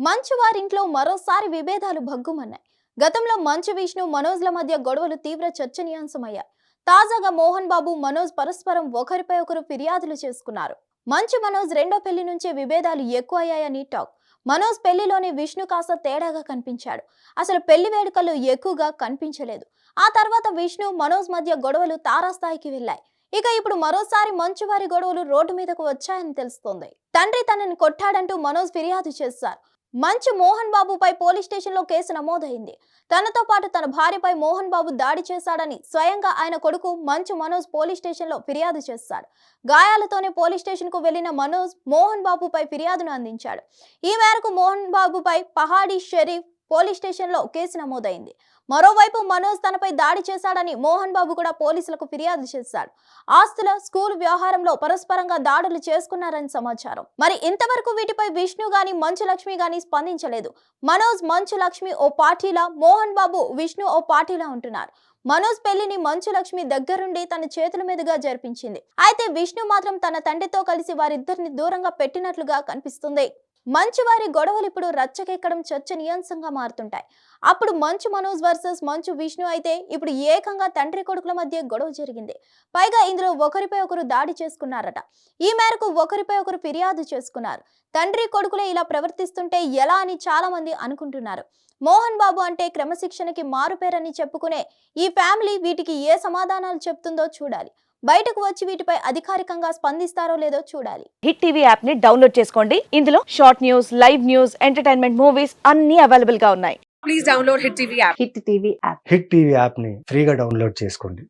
మంచు వారింట్లో మరోసారి విభేదాలు భగ్గుమన్నాయి. గతంలో మంచు విష్ణు మనోజ్ల మధ్య గొడవలు తీవ్ర చర్చనీయాంశమయ్యాయి. తాజాగా మోహన్ బాబు మనోజ్ పరస్పరం ఒకరిపై ఒకరు ఫిర్యాదులు చేసుకున్నారు. మంచు మనోజ్ రెండో పెళ్ళి నుంచే విభేదాలు ఎక్కువ అయ్యాయని టాక్. మనోజ్ పెళ్ళిలోని విష్ణు కాస్త తేడాగా కనిపించాడు. అసలు పెళ్ళి వేడుకలు ఎక్కువగా కనిపించలేదు. ఆ తర్వాత విష్ణు మనోజ్ మధ్య గొడవలు తారాస్థాయికి వెళ్ళాయి. ఇక ఇప్పుడు మరోసారి మంచు వారి గొడవలు రోడ్డు మీదకు వచ్చాయని తెలుస్తోంది. తండ్రి తనని కొట్టాడంటూ మనోజ్ ఫిర్యాదు చేశారు. మంచు మోహన్ బాబుపై పోలీస్ స్టేషన్లో కేసు నమోదైంది. తనతో పాటు తన భార్యపై మోహన్ బాబు దాడి చేశాడని స్వయంగా ఆయన కొడుకు మంచు మనోజ్ పోలీస్ స్టేషన్లో ఫిర్యాదు చేశాడు గాయాలతోనే పోలీస్ స్టేషన్కు వెళ్ళిన మనోజ్ మోహన్ బాబుపై ఫిర్యాదును అందించాడు. ఈ మేరకు మోహన్ బాబుపై పహాడీ షరీఫ్ పోలీస్ స్టేషన్లో కేసు నమోదైంది. మరోవైపు మనోజ్ తనపై దాడి చేశాడని మోహన్ బాబు కూడా పోలీసులకు ఫిర్యాదు చేశాడు. ఆస్తుల స్కూల్ వ్యవహారంలో పరస్పరంగా దాడులు చేసుకున్నారని సమాచారం. మరి ఇంతవరకు వీటిపై విష్ణు గాని మంచు లక్ష్మి గాని స్పందించలేదు. మనోజ్ మంచు లక్ష్మి ఓ పార్టీలా? మోహన్ బాబు విష్ణు ఓ పార్టీలా ఉంటున్నారు. మనోజ్ పెళ్ళిని మంచు లక్ష్మి దగ్గరుండి తన చేతుల మీదుగా జరిపించింది. అయితే విష్ణు మాత్రం తన తండ్రితో కలిసి వారిద్దరిని దూరంగా పెట్టినట్లుగా కనిపిస్తుంది. మంచు వారి గొడవలు ఇప్పుడు రచ్చకెక్కడం చర్చనీయాంశంగా మారుతుంటాయి. అప్పుడు మంచు మనోజ్ వర్సెస్ మంచు విష్ణు అయితే ఇప్పుడు ఏకంగా తండ్రి కొడుకుల మధ్య గొడవ జరిగింది. పైగా ఇందులో ఒకరిపై ఒకరు దాడి చేసుకున్నారట. ఈ మేరకు ఒకరిపై ఒకరు ఫిర్యాదు చేసుకున్నారు. తండ్రి కొడుకులే ఇలా ప్రవర్తిస్తుంటే ఎలా అని చాలా మంది అనుకుంటున్నారు. మోహన్ బాబు అంటే క్రమశిక్షణకి మారుపేరని చెప్పుకునే ఈ ఫ్యామిలీ వీటికి ఏ సమాధానాలు చెప్తుందో చూడాలి. బయటకు వచ్చి వీటిపై అధికారికంగా స్పందిస్తారో లేదో చూడాలి. హిట్ టీవీ యాప్ని డౌన్లోడ్ చేసుకోండి. ఇందులో short news live news entertainment movies అన్ని అవైలబుల్గా ఉన్నాయి. Please download Hit TV app. Hit TV app Hit TV యాప్ని ఫ్రీగా డౌన్లోడ్ చేసుకోండి.